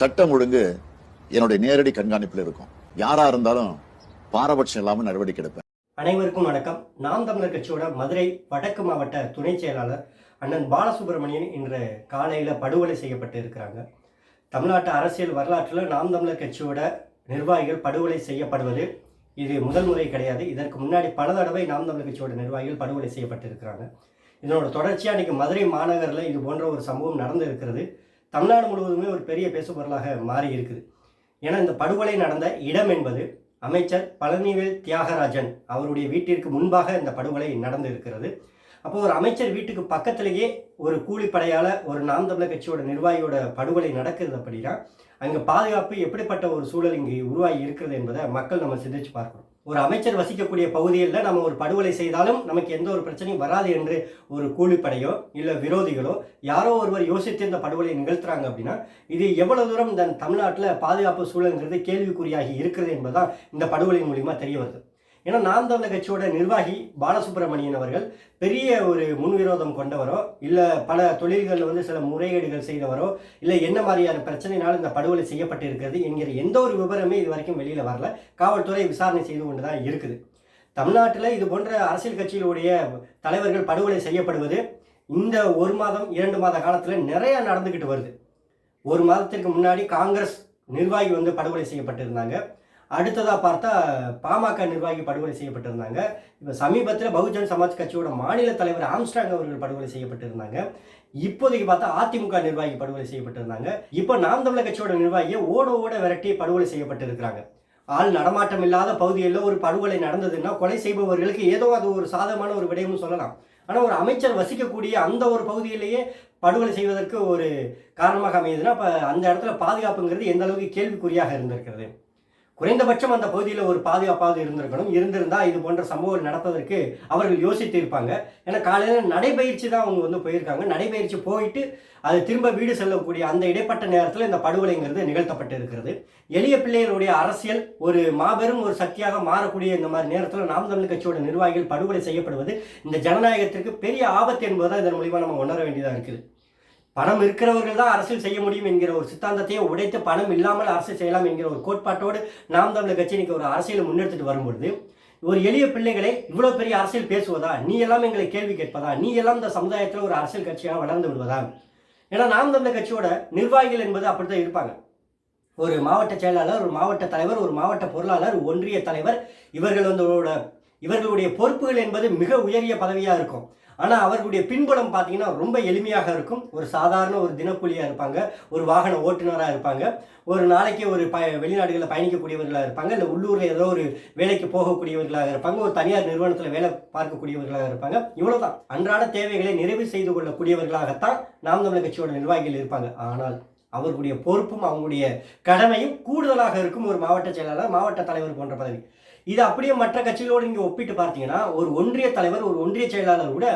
சட்டம் ஒழுங்கு என்னுடைய நேரடி கண்காணிப்பில் இருக்கும். யாரா இருந்தாலும் பாரபட்சம் இல்லாம நடவடிக்கை எடுப்பேன். அனைவருக்கும் வணக்கம். நாம் தமிழர் கட்சியோட மதுரை வடக்கு மாவட்ட துணை செயலாளர் அண்ணன் பாலசுப்ரமணியன் இன்று காலையில் படுகொலை செய்யப்பட்டு இருக்கிறாங்க. தமிழ்நாட்டு அரசியல் வரலாற்றில் நாம் தமிழர் கட்சியோட நிர்வாகிகள் படுகொலை செய்யப்படுவது இது முதல் முறை கிடையாது. இதற்கு முன்னாடி பல தடவை நாம் தமிழர் கட்சியோட நிர்வாகிகள் படுகொலை செய்யப்பட்டு இருக்கிறாங்க. இதனோட தொடர்ச்சியாக இன்னைக்கு மதுரை மாநகரில் இது போன்ற ஒரு சம்பவம் நடந்து இருக்கிறது தமிழ்நாடு முழுவதுமே ஒரு பெரிய பேசுபொருளாக மாறி இருக்குது. ஏன்னா இந்த படுகொலை நடந்த இடம் என்பது அமைச்சர் பழனிவேல் தியாகராஜன் அவருடைய வீட்டிற்கு முன்பாக இந்த படுகொலை நடந்து இருக்கிறது அப்போ ஒரு அமைச்சர் வீட்டுக்கு பக்கத்திலேயே ஒரு கூலிப்படையால் ஒரு நாம் தமிழர் கட்சியோட நிர்வாகியோட படுகொலை நடக்கிறது அப்படின்னா அங்கே பாதுகாப்பு எப்படிப்பட்ட ஒரு சூழல் இங்கே உருவாகி இருக்கிறது என்பதை மக்கள் நம்ம சிந்திச்சு பார்க்கணும். ஒரு அமைச்சர் வசிக்கக்கூடிய பகுதியில் நம்ம ஒரு படுகொலை செய்தாலும் நமக்கு எந்த ஒரு பிரச்சனையும் வராது என்று ஒரு கூலிப்படையோ இல்லை விரோதிகளோ யாரோ ஒருவர் யோசித்து இந்த படுகொலை நிகழ்த்துறாங்க அப்படின்னா இது எவ்வளவு தூரம் இந்த தமிழ்நாட்டில் பாதுகாப்பு சூழல்ங்கிறது கேள்விக்குறியாகி இருக்கிறது என்பதுதான் இந்த படுகொலை மூலியமாக தெரிய வருது. ஏன்னா நாம் தமிழர் கட்சியோட நிர்வாகி பாலசுப்ரமணியன் அவர்கள். பெரிய ஒரு முன்விரோதம் கொண்டவரோ இல்லை பல தொழில்களில் வந்து சில முறைகேடுகள் செய்தவரோ இல்லை என்ன மாதிரியான பிரச்சனைனால இந்த படுகொலை செய்யப்பட்டிருக்கிறது என்கிற எந்த ஒரு விவரமே இது வரைக்கும் வெளியில் வரல. காவல்துறை விசாரணை செய்து கொண்டு தான் இருக்குது. தமிழ்நாட்டில் இது போன்ற அரசியல் கட்சிகளுடைய தலைவர்கள் படுகொலை செய்யப்படுவது இந்த ஒரு மாதம் இரண்டு மாத காலத்தில் நிறைய நடந்துக்கிட்டு வருது. ஒரு மாதத்திற்கு முன்னாடி காங்கிரஸ் நிர்வாகி வந்து படுகொலை செய்யப்பட்டிருந்தாங்க. அடுத்ததாக பார்த்தா பாமக நிர்வாகி படுகொலை செய்யப்பட்டிருந்தாங்க. இப்போ சமீபத்தில் பகுஜன் சமாஜ் கட்சியோட மாநில தலைவர் ஆம்ஸ்டாங் அவர்கள் படுகொலை செய்யப்பட்டிருந்தாங்க. இப்போதைக்கு பார்த்தா அதிமுக நிர்வாகி படுகொலை செய்யப்பட்டிருந்தாங்க. இப்போ நாம் தமிழர் கட்சியோட நிர்வாகியை ஓட ஓட விரட்டி படுகொலை செய்யப்பட்டிருக்கிறாங்க. ஆள் நடமாட்டம் இல்லாத பகுதியில் ஒரு படுகொலை நடந்ததுன்னா கொலை செய்பவர்களுக்கு ஏதோ அது ஒரு சாதகமான ஒரு விடயம்னு சொல்லலாம். ஆனால் ஒரு அமைச்சர் வசிக்கக்கூடிய அந்த ஒரு பகுதியிலேயே படுகொலை செய்வதற்கு ஒரு காரணமாக அமையுதுன்னா அப்போ அந்த இடத்துல பாதுகாப்புங்கிறது எந்த அளவுக்கு கேள்விக்குறியாக இருந்திருக்கிறது? குறைந்தபட்சம் அந்த பகுதியில் ஒரு பாதுகாப்பாவது இருந்திருக்கணும். இருந்திருந்தால் இது போன்ற சம்பவங்கள் நடப்பதற்கு அவர்கள் யோசித்து இருப்பாங்க ஏன்னா காலையில் நடைபயிற்சி தான் அவங்க வந்து போயிருக்காங்க. நடைபயிற்சி போயிட்டு அது திரும்ப வீடு செல்லக்கூடிய அந்த இடைப்பட்ட நேரத்தில் இந்த படுகொலைங்கிறது நிகழ்த்தப்பட்டு இருக்கிறது எளிய பிள்ளைகளுடைய அரசியல் ஒரு மாபெரும் ஒரு சக்தியாக மாறக்கூடிய இந்த மாதிரி நேரத்தில் நாம் தமிழ் கட்சியோட நிர்வாகிகள் படுகொலை செய்யப்படுவது இந்த ஜனநாயகத்திற்கு பெரிய ஆபத்து என்பதுதான் இதன் மூலிமா நம்ம உணர வேண்டியதாக இருக்குது. பணம் இருக்கிறவர்கள் தான் அரசியல் செய்ய முடியும் என்கிற ஒரு சித்தாந்தத்தையே உடைத்து பணம் இல்லாமல் அரசியல் செய்யலாம் என்கிற ஒரு கோட்பாட்டோடு நாம் தமிழர் கட்சி இன்னைக்கு ஒரு அரசியலை முன்னெடுத்துட்டு வரும்பொழுது ஒரு எளிய பிள்ளைகளை இவ்வளோ பெரிய அரசியல் பேசுவதா? நீ எல்லாம் எங்களை கேள்வி கேட்பதா? நீ எல்லாம் இந்த சமுதாயத்தில் ஒரு அரசியல் கட்சியாக வளர்ந்து விடுவதா? ஏன்னா நாம் தமிழர் கட்சியோட நிர்வாகிகள் என்பது அப்படித்தான் இருப்பாங்க. ஒரு மாவட்ட செயலாளர் ஒரு மாவட்ட தலைவர் ஒரு மாவட்ட பொருளாளர் ஒன்றிய தலைவர் இவர்கள் வந்து இவர்களுடைய பொறுப்புகள் என்பது மிக உயரிய பதவியாக இருக்கும். ஆனால் அவர்களுடைய பின்புலம் பார்த்தீங்கன்னா ரொம்ப எளிமையாக இருக்கும். ஒரு சாதாரண ஒரு தினக்கூலியாக இருப்பாங்க. ஒரு வாகன ஓட்டுநராக இருப்பாங்க. ஒரு நாளைக்கு ஒரு ப வெளிநாடுகளில் பயணிக்கக்கூடியவர்களாக இருப்பாங்க. இல்லை உள்ளூரில் ஏதோ ஒரு வேலைக்கு போகக்கூடியவர்களாக இருப்பாங்க. ஒரு தனியார் நிறுவனத்தில் வேலை பார்க்கக்கூடியவர்களாக இருப்பாங்க. இவ்வளோதான் அன்றாட தேவைகளை நிறைவு செய்து கொள்ளக்கூடியவர்களாகத்தான் நாம் தமிழர் கட்சியோட நிர்வாகிகள் இருப்பாங்க. ஆனால் அவர்களுடைய பொறுப்பும் அவங்களுடைய கடமையும் கூடுதலாக இருக்கும் ஒரு மாவட்ட செயலாளர் மாவட்ட தலைவர் போன்ற பதவி. இது அப்படியே மற்ற கட்சிகளோடு இங்கே ஒப்பிட்டு பார்த்தீங்கன்னா ஒரு ஒன்றிய தலைவர் ஒரு ஒன்றிய செயலாளர் கூட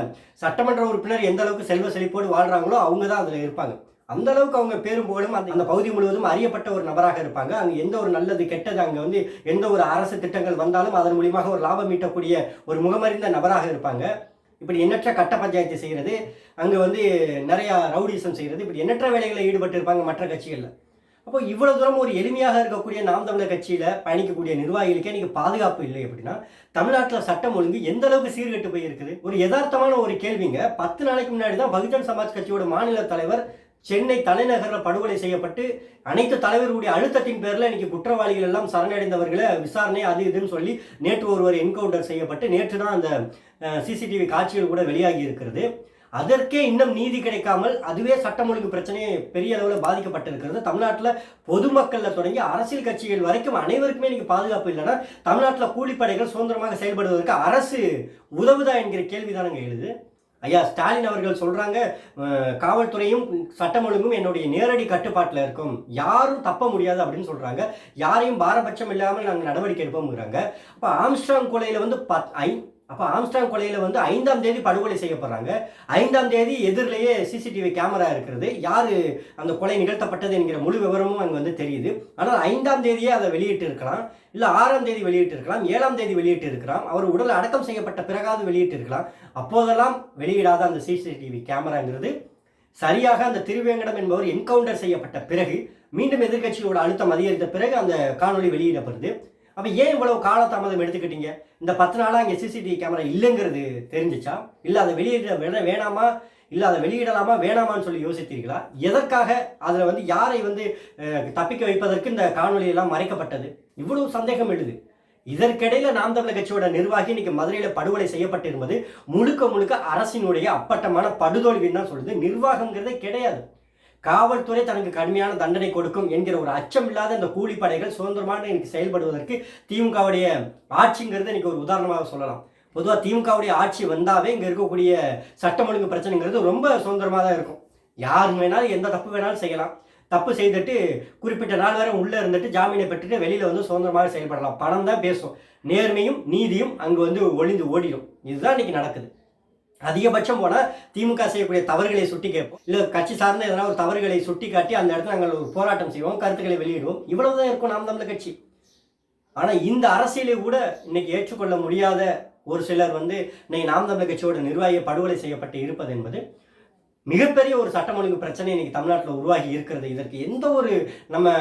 சட்டமன்ற உறுப்பினர் எந்த அளவுக்கு செல்வ செழிப்போடு வாழ்றாங்களோ அவங்க தான் அதில் இருப்பாங்க. அந்த அளவுக்கு அவங்க பேரும் போலும் அந்த அந்த பகுதி முழுவதும் அறியப்பட்ட ஒரு நபராக இருப்பாங்க. அங்கே எந்த ஒரு நல்லது கெட்டது அங்கே வந்து எந்த ஒரு அரசு திட்டங்கள் வந்தாலும் அதன் மூலியமாக ஒரு லாபம் ஈட்டக்கூடிய ஒரு முகமறிந்த நபராக இருப்பாங்க. இப்படி எண்ணற்ற கட்ட பஞ்சாயத்து செய்கிறது அங்கே வந்து நிறையா ரவுடிசம் செய்கிறது இப்படி எண்ணற்ற வேலைகளில் ஈடுபட்டு இருப்பாங்க மற்ற கட்சிகளில். அப்போ இவ்வளவு தூரம் ஒரு எளிமையாக இருக்கக்கூடிய நாம் தமிழர் கட்சியில் பயணிக்கக்கூடிய நிர்வாகிகளுக்கே இன்னைக்கு பாதுகாப்பு இல்லை அப்படின்னா தமிழ்நாட்டில் சட்டம் ஒழுங்கு எந்த அளவுக்கு சீர்கெட்டு போய் இருக்குது ஒரு யதார்த்தமான ஒரு கேள்விங்க. பத்து நாளைக்கு முன்னாடி தான் பகுஜன் சமாஜ் கட்சியோட மாநில தலைவர் சென்னை தலைநகரில் படுகொலை செய்யப்பட்டு அனைத்து தலைவர்களுடைய அழுத்தத்தின் பேரில் இன்னைக்கு குற்றவாளிகள் எல்லாம் சரணடைந்தவர்களை விசாரணை அது இதுன்னு சொல்லி நேற்று ஒருவர் என்கவுண்டர் செய்யப்பட்டு நேற்று தான் அந்த சிசிடிவி காட்சிகள் கூட வெளியாகி இருக்கிறது. அதற்கே இன்னும் நீதி கிடைக்காமல் அதுவே சட்டம் ஒழுங்கு பிரச்சனையை பெரிய அளவில் பாதிக்கப்பட்டிருக்கிறது. தமிழ்நாட்டில் பொதுமக்களில் தொடங்கி அரசியல் கட்சிகள் வரைக்கும் அனைவருக்குமே இன்னைக்கு பாதுகாப்பு இல்லைன்னா தமிழ்நாட்டில் கூலிப்படைகள் சுதந்திரமாக செயல்படுவதற்கு அரசு உதவுதா என்கிற கேள்விதானங்க எழுது. ஐயா ஸ்டாலின் அவர்கள் சொல்றாங்க காவல்துறையும் சட்டம் ஒழுங்கும் என்னுடைய நேரடி கட்டுப்பாட்டில் இருக்கும். யாரும் தப்ப முடியாது அப்படின்னு சொல்றாங்க. யாரையும் பாரபட்சம் இல்லாமல் நாங்கள் நடவடிக்கை எடுப்போம்ங்கிறாங்க. அப்போ ஆம்ஸ்ட்ராங் கொலையில் வந்து பத் ஐ அப்போ ஆம்ஸ்டாங் கொலையில் வந்து ஐந்தாம் தேதி படுகொலை செய்யப்படுறாங்க. ஐந்தாம் தேதி எதிரிலேயே சிசிடிவி கேமரா இருக்கிறது. யார் அந்த கொலை நிகழ்த்தப்பட்டது என்கிற முழு விவரமும் அங்கே வந்து தெரியுது. ஆனால் ஐந்தாம் தேதியே அதை வெளியிட்டு இருக்கலாம். இல்லை ஆறாம் தேதி வெளியிட்டு இருக்கலாம். ஏழாம் தேதி வெளியிட்டு இருக்கலாம். அவர் உடல் அடக்கம் செய்யப்பட்ட பிறகாவது வெளியிட்டு இருக்கலாம். அப்போதெல்லாம் வெளியிடாத அந்த சிசிடிவி கேமராங்கிறது சரியாக அந்த திருவேங்கடம் என்பவர் என்கவுண்டர் செய்யப்பட்ட பிறகு மீண்டும் எதிர்கட்சியோட அழுத்தம் அதிகரித்த பிறகு அந்த காணொளி வெளியிடப்படுது. அப்போ ஏன் இவ்வளவு காலதாமதம் எடுத்துக்கிட்டீங்க? இந்த பத்து நாளாக இங்கே சிசிடிவி கேமரா இல்லைங்கிறது தெரிஞ்சிச்சா? இல்லை அதை வெளியிட விட வேணாமா? இல்லை அதை வெளியிடலாமா? வேணாமான்னு சொல்லி யோசித்தீர்களா? எதற்காக அதில் வந்து யாரை வந்து தப்பிக்க வைப்பதற்கு இந்த காணொலியெல்லாம் மறைக்கப்பட்டது? இவ்வளவு சந்தேகம் எழுது. இதற்கிடையில நாம் தமிழர் கட்சியோட நிர்வாகி இன்னைக்கு மதுரையில் படுகொலை செய்யப்பட்டிருப்பது முழுக்க முழுக்க அரசினுடைய அப்பட்டமான படுதோல்வின்னு தான் சொல்லுது. நிர்வாகங்கிறதே கிடையாது. காவல்துறை தனக்கு கடுமையான தண்டனை கொடுக்கும் என்கிற ஒரு அச்சம் இல்லாத இந்த கூலிப்படைகள் சுதந்திரமான இன்னைக்கு செயல்படுவதற்கு திமுகவுடைய ஆட்சிங்கிறது இன்னைக்கு ஒரு உதாரணமாக சொல்லலாம். பொதுவாக திமுகவுடைய ஆட்சி வந்தாவே இங்கே இருக்கக்கூடிய சட்டம் ஒழுங்கு பிரச்சனைங்கிறது ரொம்ப சுதந்திரமாக தான் இருக்கும். யார் வேணாலும் எந்த தப்பு வேணாலும் செய்யலாம். தப்பு செய்துட்டு குறிப்பிட்ட நாள் வரை உள்ளே இருந்துட்டு ஜாமீனை பெற்றுட்டு வெளியில் வந்து சுதந்திரமாக செயல்படலாம். பணம் தான் பேசும். நேர்மையும் நீதியும் அங்கே வந்து ஒளிந்து ஓடிடும். இதுதான் இன்னைக்கு நடக்குது. அதிகபட்சம் போனால் திமுக செய்யக்கூடிய தவறுகளை சுட்டி கேட்போம். இல்லை கட்சி சார்ந்த எதனா ஒரு தவறுகளை சுட்டி காட்டி அந்த இடத்துல நாங்கள் ஒரு போராட்டம் செய்வோம் கருத்துக்களை வெளியிடுவோம். இவ்வளவுதான் இருக்கும் நாம் தமிழ் கட்சி. ஆனால் இந்த அரசியலை கூட இன்னைக்கு ஏற்றுக்கொள்ள முடியாத ஒரு சிலர் வந்து இன்னைக்கு நாம் தமிழ் கட்சியோட நிர்வாகி படுகொலை செய்யப்பட்டு இருப்பது என்பது மிகப்பெரிய ஒரு சட்டம் ஒழுங்கு பிரச்சனை இன்னைக்கு தமிழ்நாட்டில் உருவாகி இருக்கிறது. இதற்கு எந்த ஒரு நம்ம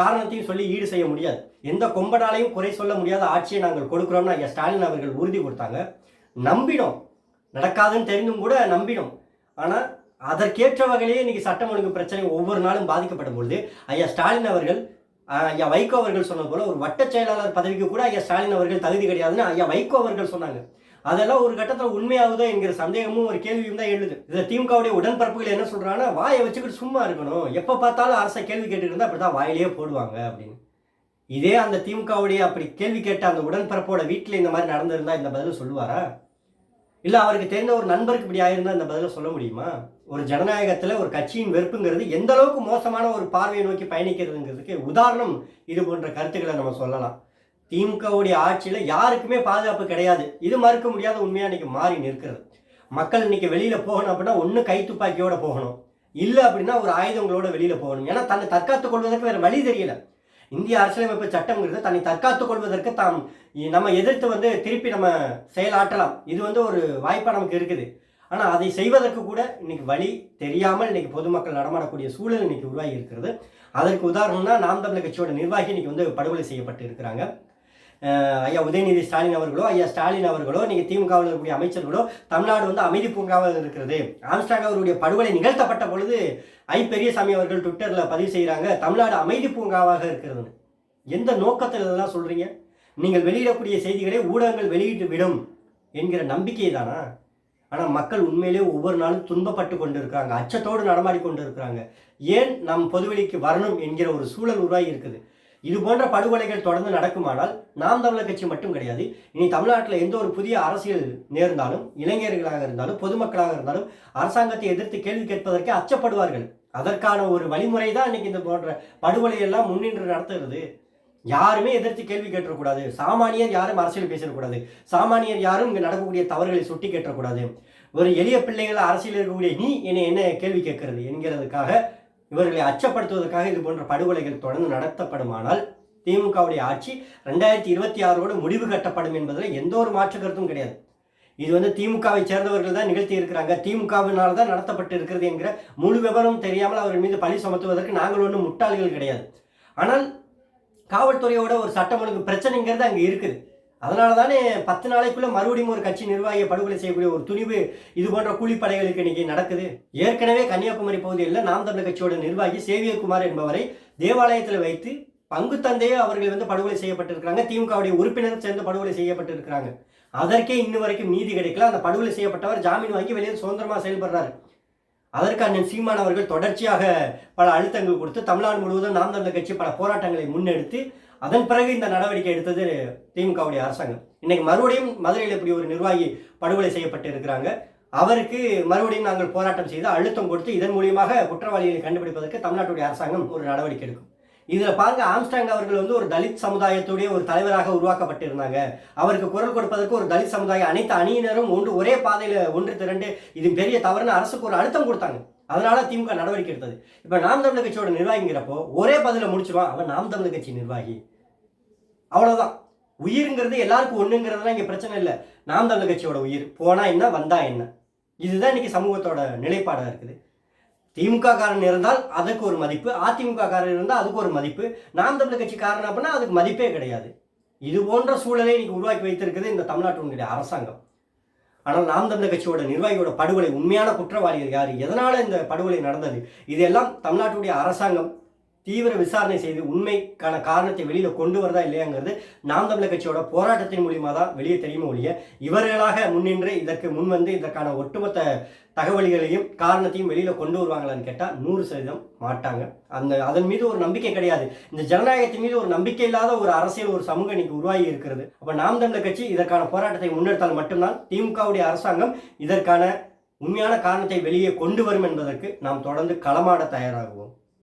காரணத்தையும் சொல்லி ஈடு செய்ய முடியாது. எந்த கொம்பனாலையும் குறை சொல்ல முடியாத ஆட்சியை நாங்கள் கொடுக்குறோம்னு ஐயா ஸ்டாலின் அவர்கள் உறுதி கொடுத்தாங்க. நம்பினோம். நடக்காதுன்னு தெரிந்தும் கூட நம்பினோம். ஆனால் அதற்கேற்ற வகையிலேயே இன்னைக்கு சட்டம் ஒழுங்கு பிரச்சனை ஒவ்வொரு நாளும் பாதிக்கப்படும் பொழுது ஐயா ஸ்டாலின் அவர்கள் ஐயா வைகோ அவர்கள் சொன்னது போல ஒரு வட்ட செயலாளர் பதவிக்கு கூட ஐயா ஸ்டாலின் அவர்கள் தகுதி கிடையாதுன்னு ஐயா வைகோ அவர்கள் சொன்னாங்க. அதெல்லாம் ஒரு கட்டத்தில் உண்மையாகுதோ என்கிற சந்தேகமும் ஒரு கேள்வியும் தான் எழுது. இதை திமுகவுடைய உடன்பரப்புகள் என்ன சொல்கிறாங்கன்னா வாயை வச்சுக்கிட்டு சும்மா இருக்கணும். எப்போ பார்த்தாலும் அரசை கேள்வி கேட்டுட்டு இருந்தால் அப்படி தான் வாயிலேயே போடுவாங்க அப்படின்னு. இதே அந்த திமுகவுடைய அப்படி கேள்வி கேட்ட அந்த உடன்பரப்போட வீட்டில் இந்த மாதிரி நடந்திருந்தா இந்த பதில் சொல்லுவாரா? இல்லை அவருக்கு தெரிந்த ஒரு நண்பருக்கு இப்படி ஆயிருந்தா அந்த பதிலை சொல்ல முடியுமா? ஒரு ஜனநாயகத்தில் ஒரு கட்சியின் வெறுப்புங்கிறது எந்த அளவுக்கு மோசமான ஒரு பார்வையை நோக்கி பயணிக்கிறதுங்கிறதுக்கு உதாரணம் இது போன்ற கருத்துக்களை நம்ம சொல்லலாம். திமுகவுடைய ஆட்சியில் யாருக்குமே பாதுகாப்பு கிடையாது. இது மறுக்க முடியாத உண்மையாக இன்னைக்கு மாறி நிற்கிறது. மக்கள் இன்னைக்கு வெளியில் போகணும் அப்படின்னா ஒன்று கை துப்பாக்கியோட போகணும். இல்லை அப்படின்னா ஒரு ஆயுதங்களோட வெளியில் போகணும். ஏன்னா தன்னை தற்காத்துக் கொள்வதற்கு வேறு வழி தெரியல. இந்திய அரசியலமைப்பு சட்டங்கிறது தன்னை தற்காத்துக் கொள்வதற்கு தாம் நம்ம எதிர்த்து வந்து திருப்பி நம்ம செயலாற்றலாம். இது வந்து ஒரு வாய்ப்பாக நமக்கு இருக்குது. ஆனால் அதை செய்வதற்கு கூட இன்னைக்கு வழி தெரியாமல் இன்னைக்கு பொதுமக்கள் நடமாடக்கூடிய சூழல் இன்னைக்கு உருவாகி இருக்கிறது. அதற்கு உதாரணம்னா நாம் தமிழர் கட்சியோட நிர்வாகி இன்னைக்கு வந்து படுகொலை செய்யப்பட்டு இருக்கிறாங்க ஐயா உதயநிதி ஸ்டாலின் அவர்களோ ஐயா ஸ்டாலின் அவர்களோ நீங்கள் திமுகவில் இருக்கக்கூடிய அமைச்சர்களோ தமிழ்நாடு வந்து அமைதி பூங்காவில் இருக்கிறது. ஆம்ஸ்டாங் அவருடைய படுகொலை நிகழ்த்தப்பட்ட பொழுது ஐ பெரியசாமி அவர்கள் ட்விட்டரில் பதிவு செய்கிறாங்க தமிழ்நாடு அமைதி பூங்காவாக இருக்கிறது எந்த நோக்கத்தில் இதெல்லாம் சொல்கிறீங்க நீங்கள் வெளியிடக்கூடிய செய்திகளை ஊடகங்கள் வெளியிட்டு விடும் என்கிற நம்பிக்கை தானா? ஆனால் மக்கள் உண்மையிலே ஒவ்வொரு நாளும் துன்பப்பட்டு கொண்டு இருக்காங்க அச்சத்தோடு நடமாடி கொண்டு இருக்கிறாங்க ஏன் நம் பொதுவெளிக்கு வரணும் என்கிற ஒரு சூழல் உருவாகி இருக்குது? இது போன்ற படுகொலைகள் தொடர்ந்து நடக்குமானால் நாம் தமிழர் கட்சி மட்டும் கிடையாது. இனி தமிழ்நாட்டில் எந்த ஒரு புதிய அரசியல் நேர்ந்தாலும் இளைஞர்களாக இருந்தாலும் பொதுமக்களாக இருந்தாலும் அரசாங்கத்தை எதிர்த்து கேள்வி கேட்பதற்கு அச்சப்படுவார்கள். அதற்கான ஒரு வழிமுறை தான் இன்னைக்கு இந்த போன்ற படுகொலையெல்லாம் முன்னின்று நடத்துகிறது. யாருமே எதிர்த்து கேள்வி கேட்டக்கூடாது சாமானியர் யாரும் அரசியல் பேசக்கூடாது. சாமானியர் யாரும் இங்கே நடக்கக்கூடிய தவறுகளை சுட்டி கேட்டக்கூடாது ஒரு எளிய பிள்ளைகள் அரசியல் இருக்கக்கூடிய நீ என்னை என்ன கேள்வி கேட்கறது என்கிறதுக்காக இவர்களை அச்சப்படுத்துவதற்காக இது போன்ற படுகொலைகள் தொடர்ந்து நடத்தப்படுமானால் திமுகவுடைய ஆட்சி ரெண்டாயிரத்தி இருபத்தி ஆறோடு முடிவு கட்டப்படும் என்பதில் எந்த ஒரு மாற்று கருத்தும் கிடையாது. இது வந்து திமுகவை சேர்ந்தவர்கள் தான் நிகழ்த்தி இருக்கிறாங்க. திமுகவினால் தான் நடத்தப்பட்டு இருக்கிறது என்கிற முழு விவரம் தெரியாமல் அவர்கள் மீது பழி சுமத்துவதற்கு நாங்கள் ஒன்றும் முட்டாள்கள் கிடையாது. ஆனால் காவல்துறையோட ஒரு சட்டம் ஒழுங்கு பிரச்சனைங்கிறது அங்கே இருக்குது. அதனால தானே பத்து நாளைக்குள்ள மறுபடியும் ஒரு கட்சி நிர்வாகியை படுகொலை செய்யக்கூடிய ஒரு துணிவு இது போன்ற கூலிப்படைகளுக்கு இன்னைக்கு நடக்குது. ஏற்கனவே கன்னியாகுமரி பகுதியில் நாம் தமிழர் கட்சியோட நிர்வாகி சேவியகுமார் என்பவரை தேவாலயத்தில் வைத்து பங்கு தந்தையே அவர்கள் வந்து படுகொலை செய்யப்பட்டிருக்கிறாங்க. திமுகவுடைய உறுப்பினர் சேர்ந்து படுகொலை செய்யப்பட்டிருக்கிறாங்க. அதற்கே இன்னும் வரைக்கும் நீதி கிடைக்கல. அந்த படுகொலை செய்யப்பட்டவர் ஜாமீன் வாங்கி வெளியே சுதந்திரமாக செயல்படுறாரு. அதற்கு அண்ணன் சீமான் அவர்கள் தொடர்ச்சியாக பல அழுத்தங்கள் கொடுத்து தமிழ்நாடு முழுவதும் நாம் தமிழர் கட்சி பல போராட்டங்களை முன்னெடுத்து அதன் பிறகு இந்த நடவடிக்கை எடுத்தது திமுகவுடைய அரசாங்கம். இன்னைக்கு மறுபடியும் மதுரையில் இப்படி ஒரு நிர்வாகி படுகொலை செய்யப்பட்டு இருக்கிறாங்க. அவருக்கு மறுபடியும் நாங்கள் போராட்டம் செய்து அழுத்தம் கொடுத்து இதன் மூலியமாக குற்றவாளிகளை கண்டுபிடிப்பதற்கு தமிழ்நாட்டுடைய அரசாங்கம் ஒரு நடவடிக்கை எடுக்கும். இதில் பாருங்க ஆம்ஸ்டாங் அவர்கள் வந்து ஒரு தலித் சமுதாயத்துடைய ஒரு தலைவராக உருவாக்கப்பட்டிருந்தாங்க அவருக்கு குரல் கொடுப்பதற்கு ஒரு தலித் சமுதாயம் அனைத்து அணியினரும் ஒன்று ஒரே பாதையில் ஒன்று திரண்டு இது பெரிய தவறுன்னு அரசுக்கு ஒரு அழுத்தம் கொடுத்தாங்க. அதனால திமுக நடவடிக்கை எடுத்தது. இப்போ நாம் தமிழர் கட்சியோட நிர்வாகிங்கிறப்போ ஒரே பதில முடிச்சிருவான் அவன் நாம் தமிழர் கட்சி நிர்வாகி. அவ்வளோதான் உயிருங்கிறது எல்லாருக்கும் ஒண்ணுங்கிறதுலாம் இங்கே பிரச்சனை இல்லை. நாம் தமிழர் கட்சியோட உயிர். போனா என்ன வந்தா என்ன? இதுதான் இன்னைக்கு சமூகத்தோட நிலைப்பாடாக இருக்குது. திமுக காரன் இருந்தால் அதுக்கு ஒரு மதிப்பு. அதிமுக காரன் இருந்தால் அதுக்கு ஒரு மதிப்பு. நாம் தமிழர் கட்சி காரணம் அப்படின்னா அதுக்கு மதிப்பே கிடையாது. இது போன்ற சூழலை இன்னைக்கு உருவாக்கி வைத்திருக்குது இந்த தமிழ்நாட்டினுடைய அரசாங்கம். ஆனால் நாம் தமிழர் கட்சியோட நிர்வாகியோட படுகொலை உண்மையான குற்றவாளிகள் யார்? எதனால் இந்த படுகொலை நடந்தது? இதெல்லாம் தமிழ்நாட்டுடைய அரசாங்கம் தீவிர விசாரணை செய்து உண்மைக்கான காரணத்தை வெளியில் கொண்டு வரதா இல்லையாங்கிறது நாம் தமிழர் கட்சியோட போராட்டத்தின் மூலியமாக தான் வெளியே தெரியும் ஒழிய இவர்களாக முன்னின்று இதற்கு முன் வந்து இதற்கான ஒட்டுமொத்த தகவல்களையும் காரணத்தையும் வெளியில் கொண்டு வருவாங்களான்னு கேட்டால் நூறு சதவீதம் மாட்டாங்க. அந்த அதன் மீது ஒரு நம்பிக்கை கிடையாது. இந்த ஜனநாயகத்தின் மீது ஒரு நம்பிக்கை இல்லாத ஒரு அரசியல் ஒரு சமூகம் இன்னைக்கு உருவாகி இருக்கிறது. அப்போ நாம் தமிழர் கட்சி இதற்கான போராட்டத்தை முன்னெடுத்தால் மட்டும்தான் திமுகவுடைய அரசாங்கம் இதற்கான உண்மையான காரணத்தை வெளியே கொண்டு வரும் என்பதற்கு நாம் தொடர்ந்து களமாட தயாராகுவோம்.